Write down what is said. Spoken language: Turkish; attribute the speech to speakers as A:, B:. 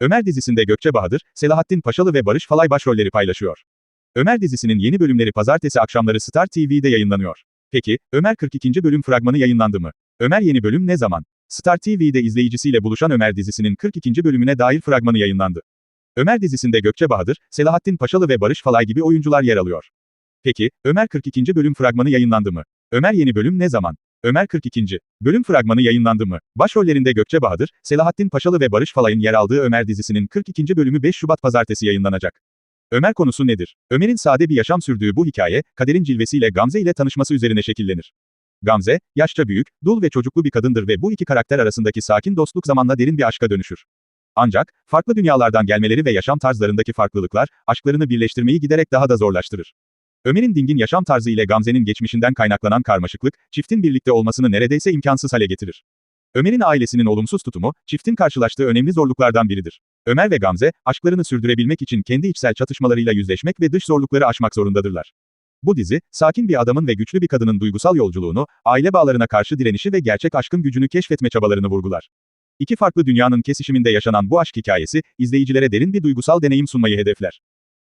A: Ömer dizisinde Gökçe Bahadır, Selahattin Paşalı ve Barış Falay başrolleri paylaşıyor. Ömer dizisinin yeni bölümleri pazartesi akşamları Star TV'de yayınlanıyor. Peki, Ömer 42. bölüm fragmanı yayınlandı mı? Ömer yeni bölüm ne zaman? Star TV'de izleyicisiyle buluşan Ömer dizisinin 42. bölümüne dair fragmanı yayınlandı. Ömer dizisinde Gökçe Bahadır, Selahattin Paşalı ve Barış Falay gibi oyuncular yer alıyor. Peki, Ömer 42. bölüm fragmanı yayınlandı mı? Ömer yeni bölüm ne zaman? Ömer 42. bölüm fragmanı yayınlandı mı? Başrollerinde Gökçe Bahadır, Selahattin Paşalı ve Barış Falay'ın yer aldığı Ömer dizisinin 42. bölümü 5 Şubat pazartesi yayınlanacak. Ömer konusu nedir? Ömer'in sade bir yaşam sürdüğü bu hikaye, kaderin cilvesiyle Gamze ile tanışması üzerine şekillenir. Gamze, yaşça büyük, dul ve çocuklu bir kadındır ve bu iki karakter arasındaki sakin dostluk zamanla derin bir aşka dönüşür. Ancak, farklı dünyalardan gelmeleri ve yaşam tarzlarındaki farklılıklar, aşklarını birleştirmeyi giderek daha da zorlaştırır. Ömer'in dingin yaşam tarzı ile Gamze'nin geçmişinden kaynaklanan karmaşıklık, çiftin birlikte olmasını neredeyse imkansız hale getirir. Ömer'in ailesinin olumsuz tutumu, çiftin karşılaştığı önemli zorluklardan biridir. Ömer ve Gamze, aşklarını sürdürebilmek için kendi içsel çatışmalarıyla yüzleşmek ve dış zorlukları aşmak zorundadırlar. Bu dizi, sakin bir adamın ve güçlü bir kadının duygusal yolculuğunu, aile bağlarına karşı direnişi ve gerçek aşkın gücünü keşfetme çabalarını vurgular. İki farklı dünyanın kesişiminde yaşanan bu aşk hikayesi, izleyicilere derin bir duygusal deneyim sunmayı hedefler.